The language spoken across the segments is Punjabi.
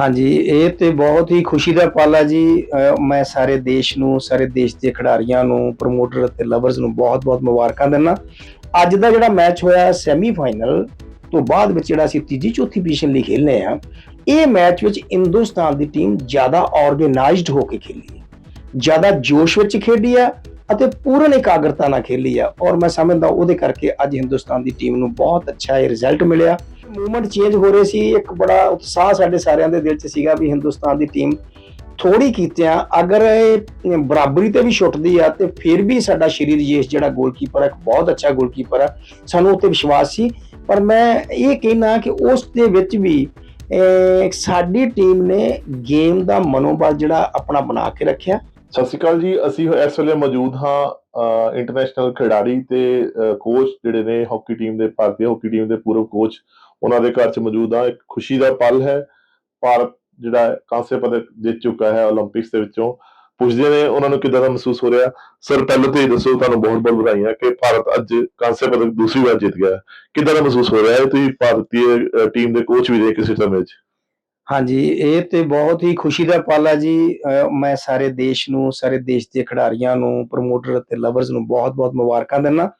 ਹਾਂਜੀ, ਇਹ ਤੇ ਬਹੁਤ ਹੀ ਖੁਸ਼ੀ ਦਾ ਪਲ ਆ ਜੀ। ਅਹ ਮੈਂ ਸਾਰੇ ਦੇਸ਼ ਨੂੰ, ਸਾਰੇ ਦੇਸ਼ ਦੇ ਖਿਡਾਰੀਆਂ ਨੂੰ ਪ੍ਰੋਮੋਟਰ ਅਤੇ ਲਵਰਸ ਨੂੰ ਬਹੁਤ-ਬਹੁਤ ਮੁਬਾਰਕਾਂ ਦਿੰਦਾ। ਅੱਜ ਦਾ ਜਿਹੜਾ ਮੈਚ ਹੋਇਆ ਸੈਮੀਫਾਈਨਲ ਤੋਂ ਬਾਅਦ ਵਿੱਚ ਜਿਹੜਾ ਅਸੀਂ ਤੀਜੀ ਚੌਥੀ ਪੋਜੀਸ਼ਨ ਲਈ ਖੇਲਨੇ ਆ, ਇਹ ਮੈਚ ਵਿੱਚ ਹਿੰਦੁਸਤਾਨ ਦੀ ਟੀਮ ਜ਼ਿਆਦਾ ਆਰਗੇਨਾਈਜ਼ਡ ਹੋ ਕੇ ਖੇਲੀ ਹੈ। ਜ਼ਿਆਦਾ ਜੋਸ਼ ਵਿੱਚ ਖੇਡੀ ਆ ਅਤੇ ਪੂਰਨ ਇਕਾਗਰਤਾ ਨਾਲ ਖੇਲੀ ਆ। ਔਰ ਮੈਂ ਸਮਝਦਾ ਉਹਦੇ ਕਰਕੇ ਅੱਜ ਹਿੰਦੁਸਤਾਨ ਦੀ ਟੀਮ ਨੂੰ ਬਹੁਤ ਅੱਛਾ ਇਹ ਰਿਜ਼ਲਟ ਮਿਲਿਆ। ਮੂਵਮੈਂਟ ਚੇਂਜ ਹੋ ਰਹੇ ਸੀ, ਇੱਕ ਬੜਾ ਉਤਸ਼ਾਹ ਸਾਡੇ ਸਾਰਿਆਂ ਦੇ ਦਿਲ 'ਚ ਸੀਗਾ ਵੀ ਹਿੰਦੁਸਤਾਨ ਦੀ ਟੀਮ ਥੋੜੀ ਕੀਤਿਆਂ, ਅਗਰ ਇਹ ਬਰਾਬਰੀ ਤੇ ਵੀ ਛੁੱਟਦੀ ਆ ਤੇ ਫਿਰ ਵੀ ਸਾਡਾ ਸ਼੍ਰੀ ਰਜੇਸ਼ ਜਿਹੜਾ ਗੋਲਕੀਪਰ ਹੈ ਇੱਕ ਬਹੁਤ ਅੱਛਾ ਗੋਲਕੀਪਰ ਆ, ਸਾਨੂੰ ਉੱਤੇ ਵਿਸ਼ਵਾਸ ਸੀ। ਪਰ ਮੈਂ ਇਹ ਕਹਿਣਾ ਕਿ ਉਸ ਦੇ ਵਿੱਚ ਵੀ ਸਾਡੀ ਟੀਮ ਨੇ ਗੇਮ ਦਾ ਮਨੋਬਲ ਜਿਹੜਾ ਆਪਣਾ ਬਣਾ ਕੇ ਰੱਖਿਆ। ਸਤਿ ਸ਼੍ਰੀ ਅਕਾਲ ਜੀ, ਅਸੀਂ ਇਸ ਵੇਲੇ ਮੌਜੂਦ ਹਾਂ ਇੰਟਰਨੈਸ਼ਨਲ ਖਿਡਾਰੀ ਤੇ ਕੋਚ ਜਿਹੜੇ ਨੇ ਹਾਕੀ ਟੀਮ ਦੇ, ਭਾਰਤੀ ਹਾਕੀ ਟੀਮ ਦੇ ਪੂਰਵ ਕੋਚ ਉਹਨਾਂ ਦੇ ਘਰ 'ਚ ਮੌਜੂਦ ਆ। ਇੱਕ ਖੁਸ਼ੀ ਦਾ ਪਲ ਹੈ। ਭਾਰਤ ਜਿਹੜਾ ਕਾਂਸੇ ਪਦਕ ਜਿੱਤ ਚੁੱਕਾ ਹੈ 올림픽ਸ ਦੇ ਵਿੱਚੋਂ। ਪੁੱਛਦੇ ਨੇ ਉਹਨਾਂ ਨੂੰ ਕਿਦਾਂ ਦਾ ਮਹਿਸੂਸ ਹੋ ਰਿਹਾ। ਸਰ ਪਹਿਲਾਂ ਤੇ ਦੱਸੋ, ਤੁਹਾਨੂੰ ਬਹੁਤ ਬਹੁਤ ਵਧਾਈਆਂ ਕਿ ਭਾਰਤ ਅੱਜ ਕਾਂਸੇ ਪਦਕ ਦੂਸਰੀ ਵਾਰ ਜਿੱਤ ਗਿਆ ਕਿਦਾਂ ਦਾ ਮਹਿਸੂਸ ਹੋ ਰਿਹਾ ਹੈ? ਤੁਸੀਂ ਭਾਰਤੀ ਟੀਮ ਦੇ ਕੋਚ ਵੀ ਦੇ ਕਿਸੇ ਸਮੇਂ ਵਿੱਚ ਹਾਂਜੀ, ਇਹ ਤੇ ਬਹੁਤ ਹੀ ਖੁਸ਼ੀ ਦਾ ਪਲ ਹੈ ਜੀ। ਅਹ ਮੈਂ ਸਾਰੇ ਦੇਸ਼ ਨੂੰ, ਸਾਰੇ ਦੇਸ਼ ਦੇ ਖਿਡਾਰੀਆਂ ਨੂੰ ਪ੍ਰਮੋਟਰ ਅਤੇ ਲਵਰਸ ਨੂੰ ਬਹੁਤ-ਬਹੁਤ ਮੁਬਾਰਕਾਂ ਦਿੰਦਾ।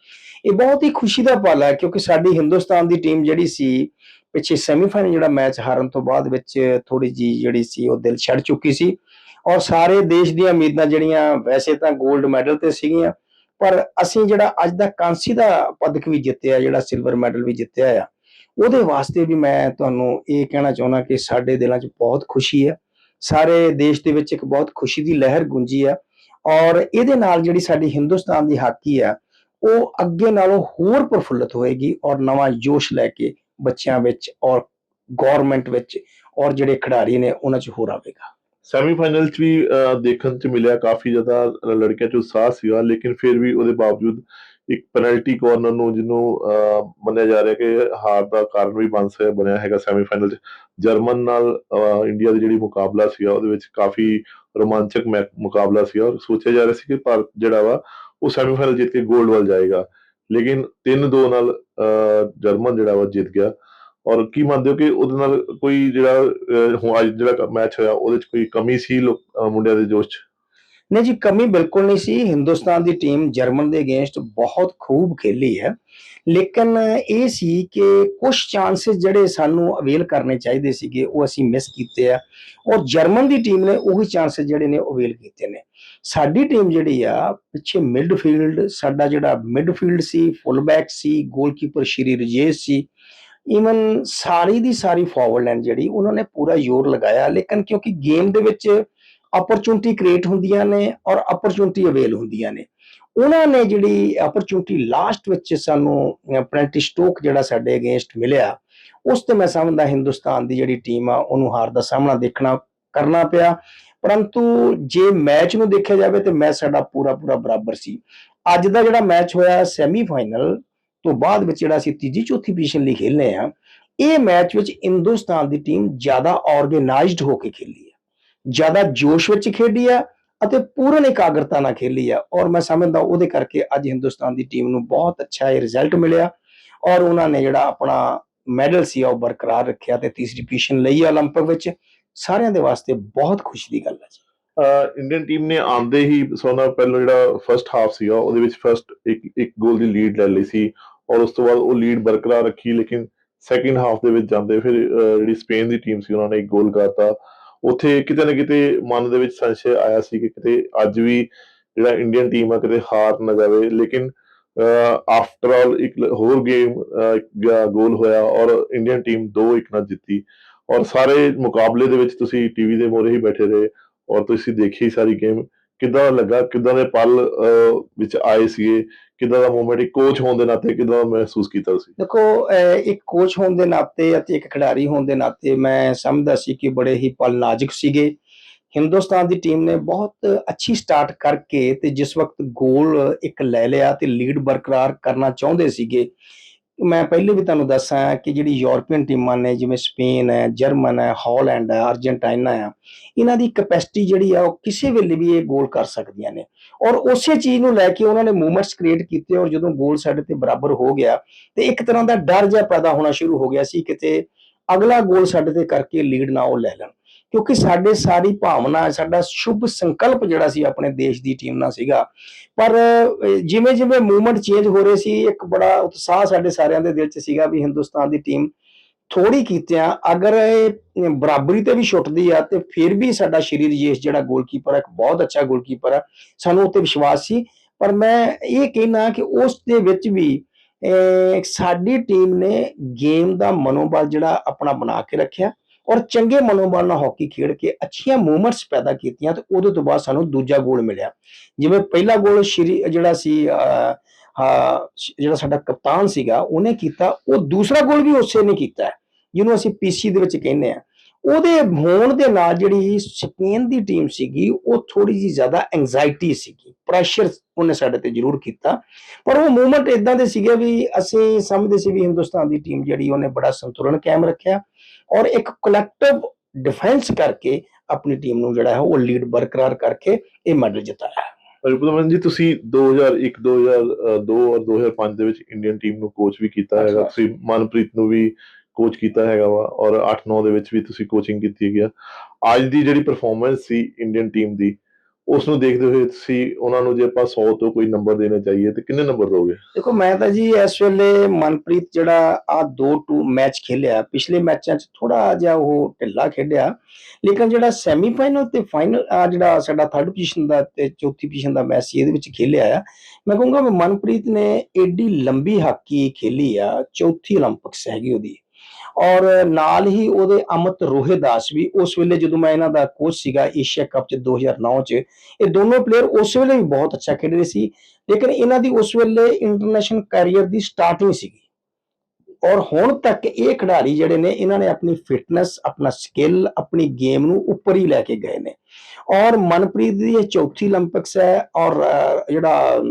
ਇਹ ਬਹੁਤ ਹੀ ਖੁਸ਼ੀ ਦਾ ਪਲ ਹੈ ਕਿਉਂਕਿ ਸਾਡੀ ਹਿੰਦੁਸਤਾਨ ਦੀ ਟੀਮ ਜਿਹੜੀ ਸੀ, ਪਿੱਛੇ ਸੈਮੀਫਾਈਨਲ ਜਿਹੜਾ ਮੈਚ ਹਾਰਨ ਤੋਂ ਬਾਅਦ ਵਿੱਚ ਥੋੜੀ ਜੀ ਜਿਹੜੀ ਸੀ, ਉਹ ਦਿਲ ਛੱਡ ਚੁੱਕੀ ਸੀ। ਔਰ ਸਾਰੇ ਦੇਸ਼ ਦੀਆਂ ਉਮੀਦਾਂ ਜਿਹੜੀਆਂ ਵੈਸੇ ਤਾਂ 골ਡ ਮੈਡਲ ਤੇ ਸੀਗੀਆਂ, ਪਰ ਅਸੀਂ ਜਿਹੜਾ ਅੱਜ ਦਾ ਕਾਂਸੀ ਦਾ ਪਦਕ ਵੀ ਜਿੱਤਿਆ, ਜਿਹੜਾ ਸਿਲਵਰ ਮੈਡਲ ਵੀ ਜਿੱਤਿਆ ਆ ਉਹਦੇ ਵਾਸਤੇ ਵੀ ਮੈਂ ਤੁਹਾਨੂੰ ਇਹ ਕਹਿਣਾ ਚਾਹੁੰਦਾ ਕਿ ਸਾਡੇ ਦਿਲਾਂ 'ਚ ਬਹੁਤ ਖੁਸ਼ੀ ਹੈ। ਸਾਰੇ ਦੇਸ਼ ਦੇ ਵਿੱਚ ਇੱਕ ਬਹੁਤ ਖੁਸ਼ੀ ਦੀ ਲਹਿਰ ਗੁੰਜੀ ਹੈ ਔਰ ਇਹਦੇ ਨਾਲ ਜਿਹੜੀ ਸਾਡੀ ਹਿੰਦੁਸਤਾਨ ਦੀ ਹਾਕੀ ਹੈ, ਉਹ ਅੱਗੇ ਨਾਲੋਂ ਹੋਰ ਪ੍ਰਫੁੱਲਤ ਹੋਏਗੀ ਔਰ ਨਵਾਂ ਜੋਸ਼ ਲੈ ਕੇ ਬੱਚਿਆਂ ਵਿੱਚ ਔਰ ਗਵਰਨਮੈਂਟ ਵਿੱਚ ਔਰ ਜਿਹੜੇ ਖਿਡਾਰੀ ਨੇ ਉਹਨਾਂ 'ਚ ਹੋਰ ਆਵੇਗਾ। ਸੈਮੀਫਾਈਨਲ 'ਚ ਵੀ ਦੇਖਣ 'ਚ ਮਿਲਿਆ, ਕਾਫੀ ਜ਼ਿਆਦਾ ਲੜਕਿਆਂ 'ਚ ਉਤਸ਼ਾਹ ਸੀਗਾ, ਲੇਕਿਨ ਫਿਰ ਵੀ ਉਹਦੇ ਬਾਵਜੂਦ ਇੱਕ ਪੈਨਲਟੀ ਕਾਰਨਰ ਨੂੰ ਜਿਹਨੂੰ ਮੰਨਿਆ ਜਾ ਰਿਹਾ ਕਿ ਹਾਰ ਦਾ ਕਾਰਨ ਵੀ ਬਣ ਸਕਦਾ ਬਣਿਆ ਹੈਗਾ ਸੈਮੀਫਾਈਨਲ 'ਚ। ਜਰਮਨ ਨਾਲ ਇੰਡੀਆ ਦੀ ਜਿਹੜੀ ਮੁਕਾਬਲਾ ਸੀਗਾ, ਉਹਦੇ ਵਿੱਚ ਕਾਫੀ ਰੋਮਾਂਚਕ ਮੁਕਾਬਲਾ ਸੀਗਾ। ਔਰ ਸੋਚਿਆ ਜਾ ਰਿਹਾ ਸੀ ਕਿ ਭਾਰਤ ਜਿਹੜਾ ਵਾ, ਉਹ ਸੈਮੀਫਾਈਨਲ ਜਿੱਤ ਕੇ 골ਡ ਵੱਲ ਜਾਏਗਾ। ਲੇਕਿਨ 3-2 ਨਾਲ ਜਰਮਨ ਜਿਹੜਾ ਵਾ ਜਿੱਤ ਗਿਆ। ਔਰ ਕੀ ਮੰਨਦੇ ਹੋ ਕਿ ਉਹਦੇ ਨਾਲ ਕੋਈ ਜਿਹੜਾ ਅੱਜ ਜਿਹੜਾ ਮੈਚ ਹੋਇਆ, ਉਹਦੇ ਵਿੱਚ ਕੋਈ ਕਮੀ ਸੀ ਮੁੰਡਿਆਂ ਦੇ ਜੋਸ਼ 'ਚ? ਨਹੀਂ ਜੀ, ਕਮੀ ਬਿਲਕੁਲ ਨਹੀਂ ਸੀ। ਹਿੰਦੁਸਤਾਨ ਦੀ ਟੀਮ ਜਰਮਨ ਦੇ ਅਗੇਂਸਟ ਬਹੁਤ ਖੂਬ ਖੇਲੀ ਹੈ। ਲੇਕਿਨ ਇਹ ਸੀ ਕਿ ਕੁਝ ਚਾਂਸਸ ਜਿਹੜੇ ਸਾਨੂੰ ਅਵੇਲ ਕਰਨੇ ਚਾਹੀਦੇ ਸੀਗੇ, ਉਹ ਅਸੀਂ ਮਿਸ ਕੀਤੇ ਆ। ਔਰ ਜਰਮਨ ਦੀ ਟੀਮ ਨੇ ਉਹੀ ਚਾਂਸਸ ਜਿਹੜੇ ਨੇ ਅਵੇਲ ਕੀਤੇ ਨੇ। ਸਾਡੀ ਟੀਮ ਜਿਹੜੀ ਆ, ਪਿੱਛੇ ਮਿਡਫੀਲਡ ਸਾਡਾ ਜਿਹੜਾ ਮਿਡਫੀਲਡ ਸੀ ਫੁੱਲਬੈਕ ਸੀ ਗੋਲਕੀਪਰ ਸ਼੍ਰੀ ਰਜੇਸ਼ ਸੀ ਈਵਨ ਸਾਰੀ ਦੀ ਸਾਰੀ ਫਾਰਵਰਡ ਲਾਈਨ ਜਿਹੜੀ, ਉਹਨਾਂ ਨੇ ਪੂਰਾ ਜ਼ੋਰ ਲਗਾਇਆ। ਲੇਕਿਨ ਕਿਉਂਕਿ ਗੇਮ ਦੇ ਵਿੱਚ ਅਪਰਚੂਨਿਟੀ ਕ੍ਰੀਏਟ ਹੁੰਦੀਆਂ ਨੇ ਔਰ ਅਪਰਚੂਨਿਟੀ ਅਵੇਲ ਹੁੰਦੀਆਂ ਨੇ। ਉਹਨਾਂ ਨੇ ਜਿਹੜੀ ਅਪਰਚੂਨਿਟੀ ਲਾਸਟ ਵਿੱਚ ਸਾਨੂੰ ਪੈਨਲਟੀ ਸਟੋਕ ਜਿਹੜਾ ਸਾਡੇ ਅਗੇਂਸਟ ਮਿਲਿਆ, ਉਸ ਤੇ ਮੈਂ ਸਮਝਦਾ ਹਿੰਦੁਸਤਾਨ ਦੀ ਜਿਹੜੀ ਟੀਮ ਆ, ਉਹਨੂੰ ਹਾਰ ਦਾ ਸਾਹਮਣਾ ਦੇਖਣਾ, ਕਰਨਾ ਪਿਆ। ਪਰੰਤੂ ਜੇ ਮੈਚ ਨੂੰ ਦੇਖਿਆ ਜਾਵੇ ਤੇ ਮੈਚ ਸਾਡਾ ਪੂਰਾ ਪੂਰਾ ਬਰਾਬਰ ਸੀ। ਅੱਜ ਦਾ ਜਿਹੜਾ ਮੈਚ ਹੋਇਆ ਸੈਮੀਫਾਈਨਲ ਤੋਂ ਬਾਅਦ ਵਿੱਚ ਜਿਹੜਾ ਅਸੀਂ ਤੀਜੀ ਚੌਥੀ ਪੋਜੀਸ਼ਨ ਲਈ ਖੇਲਨੇ ਆ, ਇਹ ਮੈਚ ਵਿੱਚ ਹਿੰਦੁਸਤਾਨ ਦੀ ਟੀਮ ਜ਼ਿਆਦਾ ਆਰਗੇਨਾਈਜ਼ਡ ਹੋ ਕੇ ਖੇਲੀ। ਜ਼ਿਆਦਾ ਜੋਸ਼ ਵਿੱਚ ਖੇਡੀ ਆ ਅਤੇ ਪੂਰਨ ਇਕਾਗਰਤਾ ਨਾਲ ਖੇਲੀ ਆ ਔਰ ਮੈਂ ਸਮਝਦਾ ਉਹਦੇ ਕਰਕੇ ਅੱਜ ਹਿੰਦੁਸਤਾਨ ਦੀ ਟੀਮ ਨੂੰ ਬਹੁਤ ਅੱਛਾ ਇਹ ਰਿਜ਼ਲਟ ਮਿਲਿਆ ਔਰ ਉਹਨਾਂ ਨੇ ਜਿਹੜਾ ਆਪਣਾ ਮੈਡਲ ਸੀ ਉਹ ਬਰਕਰਾਰ ਰੱਖਿਆ ਤੇ ਤੀਸਰੀ ਪੋਜੀਸ਼ਨ ਲਈ ਆ 올림픽 ਵਿੱਚ ਸਾਰਿਆਂ ਦੇ ਵਾਸਤੇ ਬਹੁਤ ਖੁਸ਼ੀ ਦੀ ਗੱਲ ਹੈ ਜੀ ਇੰਡੀਅਨ ਟੀਮ ਨੇ ਆਂਦੇ ਹੀ ਸੋਨਾ ਪਹਿਲਾਂ ਜਿਹੜਾ ਫਰਸਟ ਹਾਫ ਸੀਗਾ ਉਹਦੇ ਵਿੱਚ ਫਰਸਟ ਇੱਕ ਇੱਕ ਗੋਲ ਦੀ ਲੀਡ ਲੈ ਲਈ ਸੀ ਔਰ ਉਸ ਤੋਂ ਬਾਅਦ ਉਹ ਲੀਡ ਬਰਕਰਾਰ ਰੱਖੀ ਲੇਕਿਨ ਸੈਕਿੰਡ ਹਾਫ ਦੇ ਵਿੱਚ ਜਾਂਦੇ ਫਿਰ ਅਹ, ਜਿਹੜੀ ਸਪੇਨ ਦੀ ਟੀਮ ਸੀ ਉਹਨਾਂ ਨੇ ਇੱਕ ਗੋਲ ਕਰਤਾ ਉੱਥੇ ਕਿਤੇ ਨਾ ਕਿਤੇ ਮਨ ਦੇ ਵਿੱਚ ਸੰਸ਼ੇ ਆਇਆ ਸੀ ਕਿ ਕਿਤੇ ਅੱਜ ਵੀ ਜਿਹੜਾ ਇੰਡੀਅਨ ਟੀਮ ਆ ਕਿਤੇ ਹਾਰ ਨਾ ਜਾਵੇ, ਲੇਕਿਨ ਆਫਟਰ ਆਲ ਇੱਕ ਹੋਰ ਗੇਮ ਗੋਲ ਹੋਇਆ ਔਰ ਇੰਡੀਅਨ ਟੀਮ 2-1 ਨਾਲ ਜਿੱਤੀ। ਔਰ ਸਾਰੇ ਮੁਕਾਬਲੇ ਦੇ ਵਿੱਚ ਤੁਸੀਂ ਟੀਵੀ ਦੇ ਮੋਰੇ ਹੀ ਬੈਠੇ ਰਹੇ ਔਰ ਤੁਸੀਂ ਦੇਖੀ ਸਾਰੀ ਗੇਮ ਕਿੱਦਾਂ ਲੱਗਾ? ਕਿੱਦਾਂ ਦੇ ਪਲ ਵਿੱਚ ਆਏ ਸੀਗੇ? ਕਿੱਦਾਂ ਦਾ ਮੂਮੈਂਟ ਇੱਕ ਕੋਚ ਹੋਣ ਦੇ ਨਾਤੇ ਕਿੱਦਾਂ ਦਾ ਮਹਿਸੂਸ ਕੀਤਾ ਸੀ ਦੇਖੋ ਇੱਕ ਕੋਚ ਹੋਣ ਦੇ ਨਾਤੇ ਅਤੇ ਇੱਕ ਖਿਡਾਰੀ ਹੋਣ ਦੇ ਨਾਤੇ ਮੈਂ ਸਮਝਦਾ ਸੀ ਕਿ ਬੜੇ ਹੀ ਪਲ ਨਾਜ਼ੁਕ ਸੀਗੇ। ਹਿੰਦੁਸਤਾਨ ਦੀ ਟੀਮ ਨੇ ਬਹੁਤ ਅੱਛੀ ਸਟਾਰਟ ਕਰਕੇ ਤੇ ਜਿਸ ਵਕਤ ਗੋਲ ਇੱਕ ਲੈ ਲਿਆ ਤੇ ਲੀਡ ਬਰਕਰਾਰ ਕਰਨਾ ਚਾਹੁੰਦੇ ਸੀਗੇ ਮੈਂ ਪਹਿਲੇ ਵੀ ਤੁਹਾਨੂੰ ਦੱਸਾਂ ਕਿ ਜਿਹੜੀ ਯੂਰਪੀਅਨ ਟੀਮਾਂ ਨੇ, ਜਿਵੇਂ ਸਪੇਨ ਹੈ, ਜਰਮਨ ਹੈ, ਹਾਲੈਂਡ ਹੈ, ਅਰਜਨਟਾਈਨਾ ਹੈ, ਇਹਨਾਂ ਦੀ ਕੈਪੈਸਿਟੀ ਜਿਹੜੀ ਆ, ਉਹ ਕਿਸੇ ਵੇਲੇ ਵੀ ਇਹ ਗੋਲ ਕਰ ਸਕਦੀਆਂ ਨੇ। ਔਰ ਉਸੇ ਚੀਜ਼ ਨੂੰ ਲੈ ਕੇ ਉਹਨਾਂ ਨੇ ਮੂਵਮੈਂਟਸ ਕ੍ਰੀਏਟ ਕੀਤੇ ਔਰ ਜਦੋਂ ਗੋਲ ਸਾਡੇ ਤੇ ਬਰਾਬਰ ਹੋ ਗਿਆ, ਤੇ ਇੱਕ ਤਰ੍ਹਾਂ ਦਾ ਡਰ ਜਿਹਾ ਪੈਦਾ ਹੋਣਾ ਸ਼ੁਰੂ ਹੋ ਗਿਆ ਸੀ ਕਿਤੇ ਅਗਲਾ ਗੋਲ ਸਾਡੇ ਤੇ ਕਰਕੇ ਲੀਡ ਨਾ ਉਹ ਲੈ ਲੈਣ। ਕਿਉਂਕਿ ਸਾਡੇ ਸਾਰੀ ਭਾਵਨਾ, ਸਾਡਾ ਸ਼ੁਭ ਸੰਕਲਪ ਜਿਹੜਾ ਸੀ ਆਪਣੇ ਦੇਸ਼ ਦੀ ਟੀਮ ਨਾਲ ਸੀਗਾ। ਪਰ ਜਿਵੇਂ ਜਿਵੇਂ ਮੂਵਮੈਂਟ ਚੇਂਜ ਹੋ ਰਹੇ ਸੀ, ਇੱਕ ਬੜਾ ਉਤਸ਼ਾਹ ਸਾਡੇ ਸਾਰਿਆਂ ਦੇ ਦਿਲ 'ਚ ਸੀਗਾ ਵੀ ਹਿੰਦੁਸਤਾਨ ਦੀ ਟੀਮ ਥੋੜੀ ਕੀਤਿਆਂ ਅਗਰ ਇਹ ਬਰਾਬਰੀ ਤੇ ਵੀ ਛੁੱਟਦੀ ਆ, ਤੇ ਫਿਰ ਵੀ ਸਾਡਾ ਸਰੀਰ ਰਜੇਸ਼ ਜਿਹੜਾ ਗੋਲਕੀਪਰ ਹੈ ਇੱਕ ਬਹੁਤ ਅੱਛਾ ਗੋਲਕੀਪਰ ਆ, ਸਾਨੂੰ ਉੱਤੇ ਵਿਸ਼ਵਾਸ ਸੀ। ਪਰ ਮੈਂ ਇਹ ਕਹਿਣਾ ਕਿ ਉਸ ਦੇ ਵਿੱਚ ਵੀ ਸਾਡੀ ਟੀਮ ਨੇ ਗੇਮ ਦਾ ਮਨੋਬਲ ਜਿਹੜਾ ਆਪਣਾ ਬਣਾ ਕੇ ਰੱਖਿਆ। ਔਰ ਚੰਗੇ ਮਨੋਬਲ ਨਾਲ ਹਾਕੀ ਖੇਡ ਕੇ ਅੱਛੀਆਂ ਮੂਵਮੈਂਟਸ ਪੈਦਾ ਕੀਤੀਆਂ ਤੇ ਉਹਦੇ ਤੋਂ ਬਾਅਦ ਸਾਨੂੰ ਦੂਜਾ ਗੋਲ ਮਿਲਿਆ। ਜਿਵੇਂ ਪਹਿਲਾ ਗੋਲ ਸ਼੍ਰੀ ਜਿਹੜਾ ਸੀ ਜਿਹੜਾ ਸਾਡਾ ਕਪਤਾਨ ਸੀਗਾ, ਉਹਨੇ ਕੀਤਾ, ਉਹ ਦੂਸਰਾ ਗੋਲ ਵੀ ਉਸੇ ਨੇ ਕੀਤਾ, ਜਿਹਨੂੰ ਅਸੀਂ ਪੀਸੀ ਦੇ ਵਿੱਚ ਕਹਿੰਦੇ ਆ ਉਹਦੇ ਹੋਣ ਦੇ ਨਾਲ ਜਿਹੜੀ ਸਪੇਨ ਦੀ ਟੀਮ ਸੀਗੀ, ਉਹ ਥੋੜੀ ਜੀ ਜ਼ਿਆਦਾ ਐਂਜ਼ਾਈਟੀ ਸੀਗੀ ਪ੍ਰੈਸ਼ਰ ਉਹਨੇ ਸਾਡੇ ਤੇ ਜ਼ਰੂਰ ਕੀਤਾ। ਪਰ ਉਹ ਮੂਵਮੈਂਟ ਇਦਾਂ ਦੇ ਸੀਗੇ ਵੀ ਅਸੀਂ ਸਮਝਦੇ ਸੀ ਵੀ ਹਿੰਦੁਸਤਾਨ ਦੀ ਟੀਮ ਜਿਹੜੀ, ਉਹਨੇ ਬੜਾ ਸੰਤੁਲਨ ਕਾਇਮ ਰੱਖਿਆ। ਔਰ ਇੱਕ ਕਲੈਕਟਿਵ ਡਿਫੈਂਸ ਕਰਕੇ ਆਪਣੀ ਟੀਮ ਨੂੰ ਜਿਹੜਾ ਹੈ ਉਹ ਲੀਡ ਬਰਕਰਾਰ ਕਰਕੇ ਇਹ ਮੈਡਲ ਜਿਤਾਇਆ। ਰਿਪੁਦਮਨ ਜੀ ਤੁਸੀਂ 2001 2002 ਔਰ 2005 ਦੇ ਵਿੱਚ ਇੰਡੀਅਨ ਟੀਮ ਨੂੰ ਕੋਚ ਵੀ ਕੀਤਾ ਹੈਗਾ। ਤੁਸੀਂ ਮਨਪ੍ਰੀਤ ਨੂੰ ਵੀ ਕੋਚ ਕੀਤਾ ਹੈਗਾ ਵਾ ਔਰ 8-9 ਦੇ ਵਿੱਚ ਵੀ ਤੁਸੀਂ ਕੋਚਿੰਗ ਕੀਤੀ ਹੈਗੀ ਆ। ਅੱਜ ਦੀ ਜਿਹੜੀ ਪਰਫਾਰਮੈਂਸ ਸੀ ਇੰਡੀਅਨ ਟੀਮ ਦੀ ਉਸ ਨੂੰ ਦੇਖਦੇ ਹੋਏ ਤੁਸੀਂ ਉਹਨਾਂ ਨੂੰ ਜੇ ਆਪਾਂ 100 ਤੋਂ ਕੋਈ ਨੰਬਰ ਦੇਣਾ ਚਾਹੀਏ ਤੇ ਕਿੰਨੇ ਨੰਬਰ ਦੋਗੇ ਦੇਖੋ, ਮੈਂ ਤਾਂ ਜੀ ਇਸ ਵੇਲੇ ਮਨਪ੍ਰੀਤ ਜਿਹੜਾ ਆ 2-2 ਮੈਚ ਖੇਲਿਆ, ਪਿਛਲੇ ਮੈਚਾਂ 'ਚ ਥੋੜਾ ਜਿਹਾ ਉਹ ਢਿੱਲਾ ਖੇਡਿਆ, ਲੇਕਿਨ ਜਿਹੜਾ ਸੈਮੀ ਫਾਈਨਲ ਤੇ ਫਾਈਨਲ ਆ ਜਿਹੜਾ ਸਾਡਾ ਥਰਡ ਪੋਜੀਸ਼ਨ ਦਾ ਤੇ ਚੌਥੀ ਪੋਜੀਸ਼ਨ ਦਾ ਮੈਚ ਸੀ, ਇਹਦੇ ਵਿੱਚ ਖੇਲਿਆ ਆ। ਮੈਂ ਕਹੂੰਗਾ ਮਨਪ੍ਰੀਤ ਨੇ ਏਡੀ ਲੰਬੀ ਹਾਕੀ ਖੇਲੀ ਆ, ਚੌਥੀ 올림픽ਸ ਹੈਗੀ ਉਹਦੀ। ਔਰ ਨਾਲ ਹੀ ਉਹਦੇ ਅਮਤ ਰੋਹੇਦਾਸ ਵੀ ਉਸ ਵੇਲੇ ਜਦੋਂ ਮੈਂ ਇਹਨਾਂ ਦਾ ਕੋਚ ਸੀਗਾ ਏਸ਼ੀਆ ਕੱਪ ਚ 2009 ਚ, ਇਹ ਦੋਨੋਂ ਪਲੇਅਰ ਉਸ ਵੇਲੇ ਵੀ ਬਹੁਤ ਅੱਛਾ ਖੇਡ ਰਹੇ ਸੀ, ਲੇਕਿਨ ਇਹਨਾਂ ਦੀ ਉਸ ਵੇਲੇ ਇੰਟਰਨੈਸ਼ਨਲ ਕੈਰੀਅਰ ਦੀ ਸਟਾਰਟਿੰਗ ਸੀਗੀ। ਔਰ ਹੁਣ ਤੱਕ ਇਹ ਖਿਡਾਰੀ ਜਿਹੜੇ ਨੇ, ਇਹਨਾਂ ਨੇ ਆਪਣੀ ਫਿਟਨੈਸ ਆਪਣਾ ਸਕਿੱਲ ਆਪਣੀ ਗੇਮ ਨੂੰ ਉੱਪਰ ਹੀ ਲੈ ਕੇ ਗਏ ਨੇ। ਔਰ ਮਨਪ੍ਰੀਤ ਦੀ ਇਹ ਚੌਥੀ 올림픽ਸ ਹੈ ਔਰ ਜਿਹੜਾ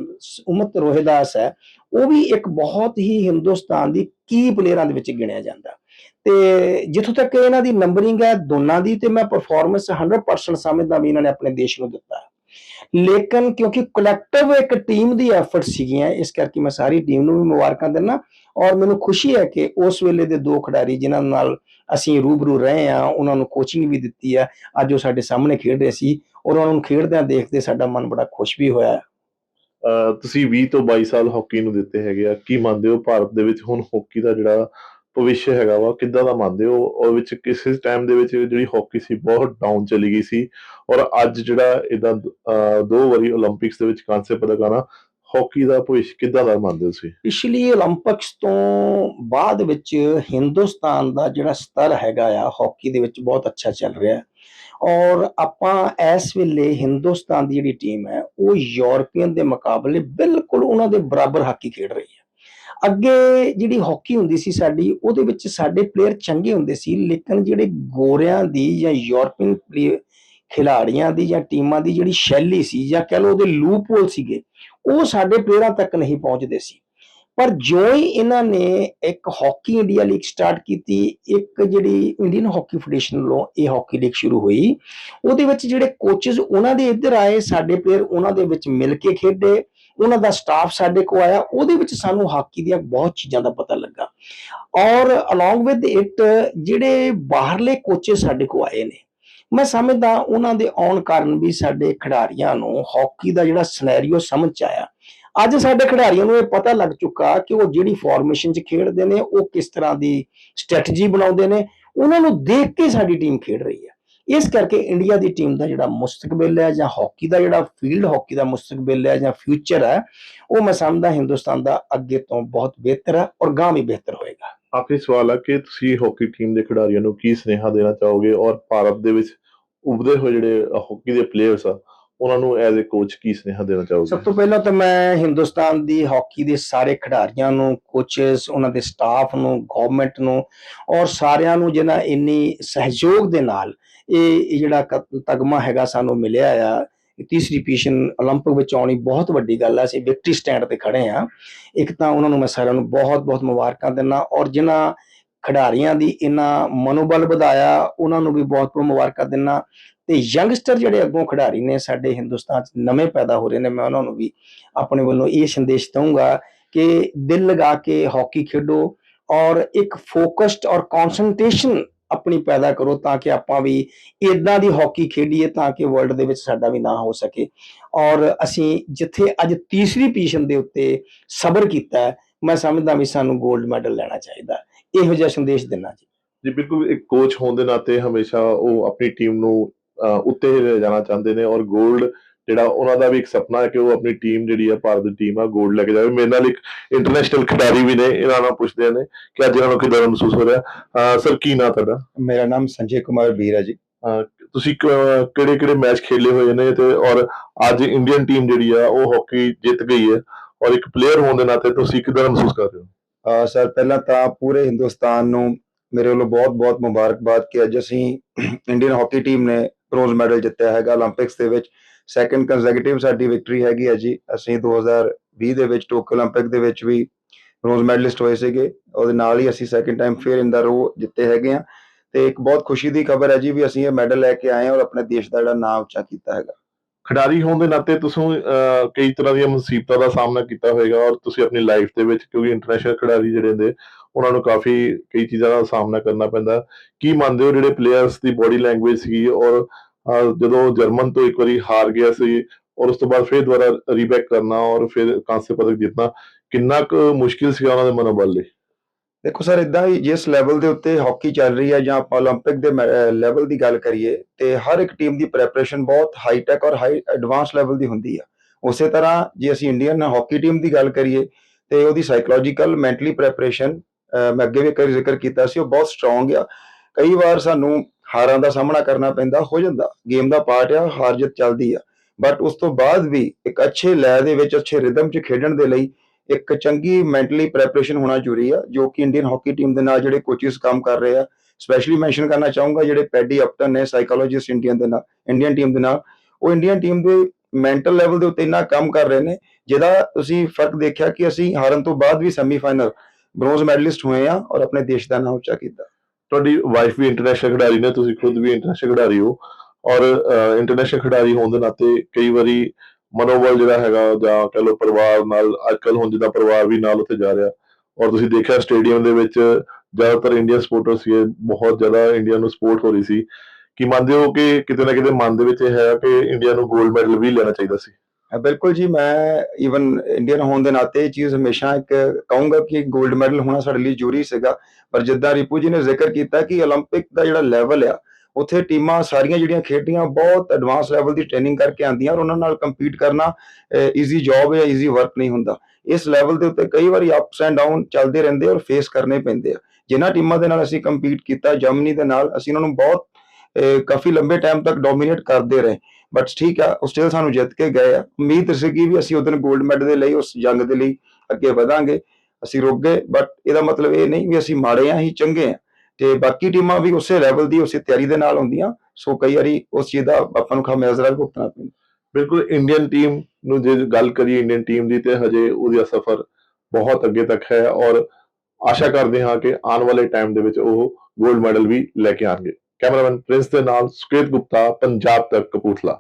ਉਮਤ ਰੋਹਿਦਾਸ ਹੈ, ਉਹ ਵੀ ਇੱਕ ਬਹੁਤ ਹੀ ਹਿੰਦੁਸਤਾਨ ਦੀ ਕੀ ਪਲੇਅਰਾਂ ਦੇ ਵਿੱਚ ਗਿਣਿਆ ਜਾਂਦਾ। ਤੇ ਜਿੱਥੋਂ ਤੱਕ ਇਹਨਾਂ ਦੀ ਨੰਬਰਿੰਗ ਹੈ ਦੋਨਾਂ ਦੀ, ਤੇ ਮੈਂ ਪਰਫਾਰਮੈਂਸ 100% ਸਮਝਦਾ ਵੀ ਇਹਨਾਂ ਨੇ ਆਪਣੇ ਦੇਸ਼ ਨੂੰ ਦਿੱਤਾ ਲੇਕਿਨ ਕਿਉਂਕਿ ਕਲੈਕਟਿਵ ਇੱਕ ਟੀਮ ਦੀ ਐਫਰਟ ਸੀਗੀਆਂ, ਇਸ ਕਰਕੇ ਮੈਂ ਸਾਰੀ ਟੀਮ ਨੂੰ ਵੀ ਮੁਬਾਰਕਾਂ ਦਿੰਦਾ ਔਰ ਮੈਨੂੰ ਖੁਸ਼ੀ ਹੈ ਕਿ ਉਸ ਵੇਲੇ ਦੇ ਦੋ ਖਿਡਾਰੀ ਜਿਨ੍ਹਾਂ ਨਾਲ ਅਸੀਂ ਰੂਬਰੂ ਰਹੇ ਆ ਉਹਨਾਂ ਨੂੰ ਕੋਚਿੰਗ ਵੀ ਦਿੱਤੀ ਹੈ, ਅੱਜ ਉਹ ਸਾਡੇ ਸਾਹਮਣੇ ਖੇਡ ਰਹੇ ਸੀ ਔਰ ਉਹਨਾਂ ਨੂੰ ਖੇਡਦਿਆਂ ਦੇਖਦੇ ਸਾਡਾ ਮਨ ਬੜਾ ਖੁਸ਼ ਵੀ ਹੋਇਆ ਤੁਸੀਂ 20 ਤੋਂ 22 ਸਾਲ ਹਾਕੀ ਨੂੰ ਦਿੱਤੇ ਹੈਗੇ ਆ, ਕੀ ਮੰਨਦੇ ਹੋ? ਭਾਰਤ ਦੇ ਵਿੱਚ ਹੁਣ ਹਾਕੀ ਦਾ ਜਿਹੜਾ ਭਵਿੱਖ ਹੈਗਾ ਵਾ, ਕਿੱਦਾਂ ਦਾ ਮੰਨਦੇ ਹੋ? ਔਰ ਵਿੱਚ ਕਿਸੇ ਟਾਈਮ ਦੇ ਵਿੱਚ ਜਿਹੜੀ ਹਾਕੀ ਸੀ, ਬਹੁਤ ਡਾਊਨ ਚਲੀ ਗਈ ਸੀ। ਔਰ ਅੱਜ ਜਿਹੜਾ ਇਹਦਾ ਦੋ ਵਾਰੀ 올림픽ਸ ਦੇ ਵਿੱਚ ਕਾਂਸੇ ਪਦਕ ਆਣਾ ਹਾਕੀ ਦਾ ਭਵਿੱਖ ਕਿੱਦਾਂ ਦਾ ਮੰਨਦੇ ਹੋ ਤੁਸੀਂ? ਪਿਛਲੀ 올림픽ਸ ਤੋਂ ਬਾਅਦ ਵਿੱਚ ਹਿੰਦੁਸਤਾਨ ਦਾ ਜਿਹੜਾ ਸਤਰ ਹੈਗਾ ਆ ਹਾਕੀ ਦੇ ਵਿੱਚ ਬਹੁਤ ਅੱਛਾ ਚੱਲ ਰਿਹਾ। ਹੈ ਔਰ ਆਪਾਂ ਇਸ ਵੇਲੇ ਹਿੰਦੁਸਤਾਨ ਦੀ ਜਿਹੜੀ ਟੀਮ ਹੈ, ਉਹ ਯੂਰੋਪੀਅਨ ਦੇ ਮੁਕਾਬਲੇ ਬਿਲਕੁਲ ਉਹਨਾਂ ਦੇ ਬਰਾਬਰ ਹਾਕੀ ਖੇਡ ਰਹੀ ਹੈ। ਅੱਗੇ ਜਿਹੜੀ ਹਾਕੀ ਹੁੰਦੀ ਸੀ ਸਾਡੀ, ਉਹਦੇ ਵਿੱਚ ਸਾਡੇ ਪਲੇਅਰ ਚੰਗੇ ਹੁੰਦੇ ਸੀ, ਲੇਕਿਨ ਜਿਹੜੇ ਗੋਰਿਆਂ ਦੀ ਜਾਂ ਯੂਰਪੀਅਨ ਪਲੇਅਰ ਖਿਡਾਰੀਆਂ ਦੀ ਜਾਂ ਟੀਮਾਂ ਦੀ ਜਿਹੜੀ ਸ਼ੈਲੀ ਸੀ ਜਾਂ ਕਹ ਲਓ ਉਹਦੇ ਲੂਪਹੋਲ ਸੀਗੇ, ਉਹ ਸਾਡੇ ਪਲੇਅਰਾਂ ਤੱਕ ਨਹੀਂ ਪਹੁੰਚਦੇ ਸੀ। ਪਰ ਜੋ ਹੀ ਇਹਨਾਂ ਨੇ ਇੱਕ ਹਾਕੀ ਇੰਡੀਆ ਲੀਗ ਸਟਾਰਟ ਕੀਤੀ, ਇੱਕ ਜਿਹੜੀ ਇੰਡੀਅਨ ਹਾਕੀ ਫੈਡਰੇਸ਼ਨ ਵੱਲੋਂ ਇਹ ਹਾਕੀ ਲੀਗ ਸ਼ੁਰੂ ਹੋਈ, ਉਹਦੇ ਵਿੱਚ ਜਿਹੜੇ ਕੋਚਸ ਉਹਨਾਂ ਦੇ ਇੱਧਰ ਆਏ, ਸਾਡੇ ਪਲੇਅਰ ਉਹਨਾਂ ਦੇ ਵਿੱਚ ਮਿਲ ਕੇ ਖੇਡੇ ਉਹਨਾਂ ਦਾ ਸਟਾਫ ਸਾਡੇ ਕੋਲ ਆਇਆ, ਉਹਦੇ ਵਿੱਚ ਸਾਨੂੰ ਹਾਕੀ ਦੀਆਂ ਬਹੁਤ ਚੀਜ਼ਾਂ ਦਾ ਪਤਾ ਲੱਗਾ। ਔਰ ਅਲੋਂਗ ਵਿਦ ਇਟ ਜਿਹੜੇ ਬਾਹਰਲੇ ਕੋਚਸ ਸਾਡੇ ਕੋਲ ਆਏ ਨੇ, ਮੈਂ ਸਮਝਦਾ ਉਹਨਾਂ ਦੇ ਆਉਣ ਕਾਰਨ ਵੀ ਸਾਡੇ ਖਿਡਾਰੀਆਂ ਨੂੰ ਹਾਕੀ ਦਾ ਜਿਹੜਾ ਸਿਨੈਰੀਓ ਸਮਝ ਚ ਆਇਆ। ਅੱਜ ਸਾਡੇ ਖਿਡਾਰੀਆਂ ਨੂੰ ਇਹ ਪਤਾ ਲੱਗ ਚੁੱਕਾ ਕਿ ਉਹ ਜਿਹੜੀ ਫਾਰਮੇਸ਼ਨ 'ਚ ਖੇਡਦੇ ਨੇ, ਉਹ ਕਿਸ ਤਰ੍ਹਾਂ ਦੀ ਸਟ੍ਰੈਟਜੀ ਬਣਾਉਂਦੇ ਨੇ, ਉਹਨਾਂ ਨੂੰ ਦੇਖ ਕੇ ਸਾਡੀ ਟੀਮ ਖੇਡ ਰਹੀ ਹੈ ਇਸ ਕਰਕੇ ਇੰਡੀਆ ਦੀ ਟੀਮ ਦਾ ਜਿਹੜਾ ਮੁਸਤਕਬਲ ਹੈ ਜਾਂ ਹਾਕੀ ਦਾ ਜਿਹੜਾ ਫੀਲਡ ਹਾਕੀ ਦਾ ਮੁਸਤਕਬਲ ਹੈ ਜਾਂ ਫਿਊਚਰ ਹੈ ਉਹ ਮੈਂ ਸਮਝਦਾ ਹਿੰਦੁਸਤਾਨ ਦਾ ਅੱਗੇ ਤੋਂ ਬਹੁਤ ਬਿਹਤਰ ਹੈ ਔਰ ਗਾਂ ਵੀ ਬਿਹਤਰ ਹੋਏਗਾ। ਆਖਰੀ ਸਵਾਲ ਹੈ ਕਿ ਤੁਸੀਂ ਹਾਕੀ ਟੀਮ ਦੇ ਖਿਡਾਰੀਆਂ ਨੂੰ ਕੀ ਸੁਨੇਹਾ ਦੇਣਾ ਚਾਹੋਗੇ ਔਰ ਭਾਰਤ ਦੇ ਵਿੱਚ ਉੱਭਦੇ ਹੋਏ ਜਿਹੜੇ ਹਾਕੀ ਦੇ ਪਲੇਅਰਸ ਆ ਉਹਨਾਂ ਨੂੰ ਐਜ਼ ਅ ਕੋਚ ਕੀ ਸੁਨੇਹਾ ਦੇਣਾ ਚਾਹੋਗੇ? ਸਭ ਤੋਂ ਪਹਿਲਾਂ ਤਾਂ ਮੈਂ ਹਿੰਦੁਸਤਾਨ ਦੀ ਹਾਕੀ ਦੇ ਸਾਰੇ ਖਿਡਾਰੀਆਂ ਨੂੰ ਕੋਚਸ ਉਹਨਾਂ ਦੇ ਸਟਾਫ ਨੂੰ ਗਵਰਨਮੈਂਟ ਨੂੰ ਔਰ ਸਾਰਿਆਂ ਨੂੰ ਜਿਨ੍ਹਾਂ ਇੰਨੀ ਸਹਿਯੋਗ ਦੇ ਨਾਲ ਇਹ ਇਹ ਜਿਹੜਾ ਕ- ਤਗਮਾ ਹੈਗਾ ਸਾਨੂੰ ਮਿਲਿਆ ਆ ਇਹ ਤੀਸਰੀ ਪੋਜੀਸ਼ਨ 올림픽 ਵਿੱਚ ਆਉਣੀ ਬਹੁਤ ਵੱਡੀ ਗੱਲ ਆ ਅਸੀਂ ਵਿਕਟਰੀ ਸਟੈਂਡ ਤੇ ਖੜੇ ਆ ਇੱਕ ਤਾਂ ਉਹਨਾਂ ਨੂੰ ਮੈਂ ਸਾਰਿਆਂ ਨੂੰ ਬਹੁਤ-ਬਹੁਤ ਮੁਬਾਰਕਾਂ ਦਿੰਦਾ ਔਰ ਜਿਨ੍ਹਾਂ ਖਿਡਾਰੀਆਂ ਦੀ ਇਹਨਾਂ ਮਨੋਬਲ ਵਧਾਇਆ ਉਹਨਾਂ ਨੂੰ ਵੀ ਬਹੁਤ-ਬਹੁਤ ਮੁਬਾਰਕਾਂ ਦਿੰਦਾ ਤੇ ਯੰਗਸਟਰ ਜਿਹੜੇ ਅੱਗੋਂ ਖਿਡਾਰੀ ਨੇ ਸਾਡੇ ਹਿੰਦੁਸਤਾਨ 'ਚ ਨਵੇਂ ਪੈਦਾ ਹੋ ਰਹੇ ਨੇ ਮੈਂ ਉਹਨਾਂ ਨੂੰ ਵੀ ਆਪਣੇ ਵੱਲੋਂ ਇਹ ਸੰਦੇਸ਼ ਦਊਂਗਾ ਕਿ ਦਿਲ ਲਗਾ ਕੇ ਹਾਕੀ ਖੇਡੋ ਔਰ ਇੱਕ ਫੋਕਸਡ ਔਰ ਕਨਸੈਂਟ੍ਰੇਸ਼ਨ ਆਪਣੀ ਪੈਦਾ ਕਰੋ ਤਾਂ ਕਿ ਆਪਾਂ ਵੀ ਇਦਾਂ ਦੀ ਹਾਕੀ ਖੇਡੀਏ ਤਾਂ ਕਿ ਵਰਲਡ ਦੇ ਵਿੱਚ ਸਾਡਾ ਵੀ ਨਾਂ ਹੋ ਸਕੇ। ਔਰ ਅਸੀਂ ਜਿੱਥੇ ਅੱਜ ਤੀਸਰੀ ਪੋਜੀਸ਼ਨ ਦੇ ਉੱਤੇ ਸਬਰ ਕੀਤਾ ਮੈਂ ਸਮਝਦਾ ਵੀ ਸਾਨੂੰ 골ਡ ਮੈਡਲ ਲੈਣਾ ਚਾਹੀਦਾ ਇਹੋ ਜਿਹਾ ਸੰਦੇਸ਼ ਦੇਣਾ ਜੀ। ਜੀ, ਬਿਲਕੁਲ ਇੱਕ ਕੋਚ ਹੋਣ ਦੇ ਨਾਤੇ ਹਮੇਸ਼ਾ ਉਹ ਆਪਣੀ ਟੀਮ ਨੂੰ ਉੱਤੇ ਹੀ ਲੈ ਜਾਣਾ ਚਾਹੁੰਦੇ ਨੇ ਔਰ 골ਡ ਜਿਹੜਾ ਉਹਨਾਂ ਦਾ ਵੀ ਇੱਕ ਸੁਪਨਾ ਹੈ ਕਿ ਉਹ ਆਪਣੀ ਟੀਮ ਜਿਹੜੀ ਹੈ ਭਾਰਤ ਦੀ ਟੀਮ ਆ 골ਡ ਲੈ ਕੇ ਜਾਵੇ। ਮੇਰੇ ਨਾਲ ਇੱਕ ਇੰਟਰਨੈਸ਼ਨਲ ਖਿਡਾਰੀ ਵੀ ਨੇ ਇਹਨਾਂ ਨਾਲ ਪੁੱਛਦੇ ਨੇ ਕਿ ਅੱਜ ਇਹਨਾਂ ਨੂੰ ਕਿਦਾਂ ਮਹਿਸੂਸ ਹੋ ਰਿਹਾ। ਸਰ ਕੀ ਨਾਮ ਤੁਹਾਡਾ? ਮੇਰਾ ਨਾਮ ਸੰਜੇ ਕੁਮਾਰ ਬੀਰਾ ਜੀ। ਤੁਸੀਂ ਕਿਹੜੇ ਕਿਹੜੇ ਮੈਚ ਖੇਲੇ ਹੋਏ ਨੇ ਤੇ ਔਰ ਅੱਜ ਇੰਡੀਅਨ ਟੀਮ ਜਿਹੜੀ ਆ ਉਹ ਹਾਕੀ ਜਿੱਤ ਗਈ ਹੈ ਔਰ ਇੱਕ ਪਲੇਅਰ ਹੋਣ ਦੇ ਨਾਤੇ ਤੁਸੀਂ ਕਿਦਾਂ ਮਹਿਸੂਸ ਕਰ ਰਹੇ ਹੋ? ਸਰ ਪਹਿਲਾਂ ਤਾਂ ਪੂਰੇ ਹਿੰਦੁਸਤਾਨ ਨੂੰ ਮੇਰੇ ਵੱਲੋਂ ਬਹੁਤ-ਬਹੁਤ ਮੁਬਾਰਕਬਾਦ ਕਿ ਅੱਜ ਅਸੀਂ ਇੰਡੀਅਨ ਹਾਕੀ ਟੀਮ ਨੇ ਬ੍ਰੋਂਜ਼ ਮੈਡਲ ਜਿੱਤਿਆ ਹੈਗਾ 올림픽ਸ ਦੇ ਵਿੱਚ। ਸੈਕੰਡ ਕੰਸੈਕਟਿਵ ਸਾਡੀ ਵਿਕਟਰੀ ਹੈਗੀ ਹੈ ਜੀ ਅਸੀਂ 2020 ਦੇ ਵਿੱਚ ਟੋਕੀਓ 올림픽 ਦੇ ਵਿੱਚ ਵੀ ਬ੍ਰੌਂਜ਼ ਮੈਡਲਿਸਟ ਹੋਏ ਸੀਗੇ ਉਹਦੇ ਨਾਲ ਹੀ ਅਸੀਂ ਸੈਕੰਡ ਟਾਈਮ ਫੇਰ ਇਨ ਦਾ ਰੋ ਜਿੱਤੇ ਹੈਗੇ ਆ ਤੇ ਇੱਕ ਬਹੁਤ ਖੁਸ਼ੀ ਦੀ ਖਬਰ ਹੈ ਜੀ ਵੀ ਅਸੀਂ ਇਹ ਮੈਡਲ ਲੈ ਕੇ ਆਏ ਹਾਂ ਔਰ ਆਪਣੇ ਦੇਸ਼ ਦਾ ਜਿਹੜਾ ਨਾਮ ਉੱਚਾ ਕੀਤਾ ਹੈਗਾ ਖਿਡਾਰੀ ਹੋਣ ਦੇ ਨਾਤੇ ਤੁਸੀਂ ਅਹ, ਕਈ ਤਰ੍ਹਾਂ ਦੀਆਂ ਮੁਸੀਬਤਾਂ ਦਾ ਸਾਹਮਣਾ ਕੀਤਾ ਹੋਵੇਗਾ ਔਰ ਤੁਸੀਂ ਆਪਣੀ ਲਾਈਫ ਦੇ ਵਿੱਚ ਕਿਉਂਕਿ ਇੰਟਰਨੈਸ਼ਨਲ ਖਿਡਾਰੀ ਜਿਹੜੇ ਹੁੰਦੇ ਉਹਨਾਂ ਨੂੰ ਕਾਫੀ ਕਈ ਚੀਜ਼ਾਂ ਦਾ ਸਾਹਮਣਾ ਕਰਨਾ ਪੈਂਦਾ ਕੀ ਮੰਨਦੇ ਹੋ ਜਿਹੜੇ ਪਲੇਅਰਸ ਦੀ ਬੋਡੀ ਲੈਂਗੁਏਜ ਸੀ ਔਰ ਅਹ, ਜਦੋਂ ਜਰਮਨ ਤੋਂ ਇੱਕ ਵਾਰੀ ਹਾਰ ਗਿਆ ਸੀ ਔਰ ਉਸ ਤੋਂ ਬਾਅਦ ਫਿਰ ਦੁਬਾਰਾ ਰੀਬੈਕ ਕਰਨਾ ਔਰ ਫਿਰ ਕਾਂਸੇ ਪਦਕ ਜਿੱਤਣਾ ਕਿੰਨਾ ਕੁ ਮੁਸ਼ਕਿਲ ਸੀ ਉਹਨਾਂ ਦੇ ਮਨੋਬਲ ਲਈ ਦੇਖੋ ਸਰ ਇਦਾਂ ਹੀ ਜਿਸ ਲੈਵਲ ਦੇ ਉੱਤੇ ਹਾਕੀ ਚੱਲ ਰਹੀ ਹੈ ਜਾਂ ਆਪਾਂ 올림픽 ਦੇ ਲੈਵਲ ਦੀ ਗੱਲ ਕਰੀਏ ਤੇ ਹਰ ਇੱਕ ਟੀਮ ਦੀ ਪ੍ਰੈਪਰੇਸ਼ਨ ਬਹੁਤ ਹਾਈ ਟੈਕ ਔਰ ਹਾਈ ਐਡਵਾਂਸ ਲੈਵਲ ਦੀ ਹੁੰਦੀ ਆ ਉਸੇ ਤਰ੍ਹਾਂ ਜੇ ਅਸੀਂ ਇੰਡੀਅਨ ਹਾਕੀ ਟੀਮ ਦੀ ਗੱਲ ਕਰੀਏ ਤੇ ਉਹਦੀ ਸਾਈਕੋਲੋਜੀਕਲ ਮੈਂਟਲੀ ਪ੍ਰੈਪਰੇਸ਼ਨ ਮੈਂ ਅੱਗੇ ਵੀ ਇੱਕ ਵਾਰੀ ਜ਼ਿਕਰ ਕੀਤਾ ਸੀ ਉਹ ਬਹੁਤ ਸਟਰੋਂਗ ਆ ਕਈ ਵਾਰ ਸਾਨੂੰ ਹਾਰਾਂ ਦਾ ਸਾਹਮਣਾ ਕਰਨਾ ਪੈਂਦਾ, ਹੋ ਜਾਂਦਾ। ਗੇਮ ਦਾ ਪਾਰਟ ਆ, ਹਾਰ ਜਿੱਤ ਚੱਲਦੀ ਆ। ਬਟ ਉਸ ਤੋਂ ਬਾਅਦ ਵੀ ਇੱਕ ਅੱਛੇ ਲੈ ਦੇ ਵਿੱਚ, ਅੱਛੇ ਰਿਦਮ 'ਚ ਖੇਡਣ ਦੇ ਲਈ ਇੱਕ ਚੰਗੀ ਮੈਂਟਲੀ ਪ੍ਰੈਪਰੇਸ਼ਨ ਹੋਣਾ ਜ਼ਰੂਰੀ ਆ, ਜੋ ਕਿ ਇੰਡੀਅਨ ਹਾਕੀ ਟੀਮ ਦੇ ਨਾਲ ਜਿਹੜੇ ਕੋਚਿਸ ਕੰਮ ਕਰ ਰਹੇ ਆ। ਸਪੈਸ਼ਲੀ ਮੈਂਸ਼ਨ ਕਰਨਾ ਚਾਹੂੰਗਾ ਜਿਹੜੇ ਪੈਡੀ ਅਪਟਨ ਨੇ ਸਾਈਕੋਲੋਜਿਸਟ ਇੰਡੀਅਨ ਦੇ ਨਾਲ ਇੰਡੀਅਨ ਟੀਮ ਦੇ ਨਾਲ। ਉਹ ਇੰਡੀਅਨ ਟੀਮ ਦੇ ਮੈਂਟਲ ਲੈਵਲ ਦੇ ਉੱਤੇ ਇੰਨਾ ਕੰਮ ਕਰ ਰਹੇ ਨੇ, ਜਿਹਦਾ ਤੁਸੀਂ ਫ਼ਰਕ ਦੇਖਿਆ ਕਿ ਅਸੀਂ ਹਾਰਨ ਤੋਂ ਬਾਅਦ ਵੀ ਸੈਮੀਫਾਈਨਲ ਬ੍ਰੌਂਜ਼ ਮੈਡਲਿਸਟ ਹੋਏ ਆ ਔਰ ਆਪਣੇ ਦੇਸ਼ ਦਾ ਨਾਮ ਉੱਚਾ ਕੀਤਾ। ਤੁਹਾਡੀ ਵਾਈਫ ਵੀ ਇੰਟਰਨੈਸ਼ਨਲ ਖਿਡਾਰੀ ਨੇ, ਤੁਸੀਂ ਖੁਦ ਵੀ ਇੰਟਰਨੈਸ਼ਨਲ ਖਿਡਾਰੀ ਹੋ। ਔਰ ਇੰਟਰਨੈਸ਼ਨਲ ਖਿਡਾਰੀ ਹੋਣ ਦੇ ਨਾਤੇ ਕਈ ਵਾਰੀ ਮਨੋਬਲ ਜਿਹੜਾ ਹੈਗਾ, ਜਾਂ ਕਹ ਲਓ ਪਰਿਵਾਰ ਨਾਲ ਅੱਜਕੱਲ ਹੁਣ ਜਿੱਦਾਂ ਪਰਿਵਾਰ ਵੀ ਨਾਲ ਉੱਥੇ ਜਾ ਰਿਹਾ। ਔਰ ਤੁਸੀਂ ਦੇਖਿਆ ਸਟੇਡੀਅਮ ਦੇ ਵਿੱਚ ਜ਼ਿਆਦਾਤਰ ਇੰਡੀਅਨ ਸਪੋਰਟਰ ਸੀਗੇ, ਬਹੁਤ ਜ਼ਿਆਦਾ ਇੰਡੀਆ ਨੂੰ ਸਪੋਰਟ ਹੋ ਰਹੀ ਸੀ। ਕਿ ਮੰਨਦੇ ਹੋ ਕਿ ਕਿਤੇ ਨਾ ਕਿਤੇ ਮਨ ਦੇ ਵਿੱਚ ਇਹ ਹੈ ਕਿ ਇੰਡੀਆ ਨੂੰ 골ਡ ਮੈਡਲ ਵੀ ਲੈਣਾ ਚਾਹੀਦਾ ਸੀ? ਬਿਲਕੁਲ ਜੀ, ਮੈਂ ਈਵਨ ਇੰਡੀਅਨ ਹੋਣ ਦੇ ਨਾਤੇ ਇਹ ਚੀਜ਼ ਹਮੇਸ਼ਾ ਇੱਕ ਕਹੂੰਗਾ ਕਿ 골ਡ ਮੈਡਲ ਹੋਣਾ ਸਾਡੇ ਲਈ ਜ਼ਰੂਰੀ ਸੀਗਾ। ਪਰ ਜਿੱਦਾਂ ਰਿਪੂ ਜੀ ਨੇ ਜ਼ਿਕਰ ਕੀਤਾ ਕਿ 올림픽 ਦਾ ਜਿਹੜਾ ਲੈਵਲ ਆ, ਉੱਥੇ ਟੀਮਾਂ ਸਾਰੀਆਂ ਜਿਹੜੀਆਂ ਖੇਡੀਆਂ, ਬਹੁਤ ਐਡਵਾਂਸ ਲੈਵਲ ਦੀ ਟ੍ਰੇਨਿੰਗ ਕਰਕੇ ਆਂਦੀਆਂ ਔਰ ਉਹਨਾਂ ਨਾਲ ਕੰਪੀਟ ਕਰਨਾ ਈਜ਼ੀ ਜੌਬ ਜਾਂ ਈਜ਼ੀ ਵਰਕ ਨਹੀਂ ਹੁੰਦਾ। ਇਸ ਲੈਵਲ ਦੇ ਉੱਤੇ ਕਈ ਵਾਰੀ ਅਪਸ ਐਂਡ ਡਾਊਨ ਚੱਲਦੇ ਰਹਿੰਦੇ ਔਰ ਫੇਸ ਕਰਨੇ ਪੈਂਦੇ ਆ। ਜਿਨ੍ਹਾਂ ਟੀਮਾਂ ਦੇ ਨਾਲ ਅਸੀਂ ਕੰਪੀਟ ਕੀਤਾ ਜਰਮਨੀ ਦੇ ਨਾਲ, ਅਸੀਂ ਉਹਨਾਂ ਨੂੰ ਬਹੁਤ ਕਾਫੀ ਲੰਬੇ ਟਾਈਮ ਤੱਕ ਡੋਮੀਨੇਟ ਕਰਦੇ ਰਹੇ। ਬਟ ਠੀਕ ਆ ਉਹ ਸਟਿਲ ਸਾਨੂੰ ਜਿੱਤ ਕੇ ਗਏ ਆ ਉਮੀਦ ਸੀਗੀ ਵੀ ਅਸੀਂ ਉਹਦਨ 골ਡ ਮੈਡਲ ਦੇ ਲਈ ਉਸ ਜੰਗ ਦੇ ਲਈ ਅੱਗੇ ਵਧਾਂਗੇ ਅਸੀਂ ਰੁਕ ਗਏ ਬਟ ਇਹਦਾ ਮਤਲਬ ਇਹ ਨਹੀਂ ਵੀ ਅਸੀਂ ਮਾੜੇ ਆ ਹੀ ਚੰਗੇ ਆ ਤੇ ਬਾਕੀ ਟੀਮਾਂ ਵੀ ਉਸੇ ਲੈਵਲ ਦੀ ਉਸੇ ਤਿਆਰੀ ਦੇ ਨਾਲ ਹੁੰਦੀਆਂ ਸੋ ਕਈ ਵਾਰੀ ਉਸ ਚੀਜ਼ ਦਾ ਆਪਾਂ ਨੂੰ ਖਾਮਿਆਜ਼ਾ ਵੀ ਭੁਗਤਣਾ ਪੈਂਦਾ ਬਿਲਕੁਲ ਇੰਡੀਅਨ ਟੀਮ ਨੂੰ ਜੇ ਗੱਲ ਕਰੀਏ ਇੰਡੀਅਨ ਟੀਮ ਦੀ ਤੇ ਹਜੇ ਉਹਦਾ ਸਫ਼ਰ ਬਹੁਤ ਅੱਗੇ ਤੱਕ ਹੈ ਔਰ ਆਸ਼ਾ ਕਰਦੇ ਹਾਂ ਕਿ ਆਉਣ ਵਾਲੇ ਟਾਈਮ ਦੇ ਵਿੱਚ ਉਹ 골ਡ ਮੈਡਲ ਵੀ ਲੈ ਕੇ ਆਣਗੇ ਕੈਮਰਾਮੈਨ ਪ੍ਰਿੰਸ ਦੇ ਨਾਲ ਸੁਕੇਤ ਗੁਪਤਾ ਪੰਜਾਬ ਤੱਕ ਕਪੂਰਥਲਾ।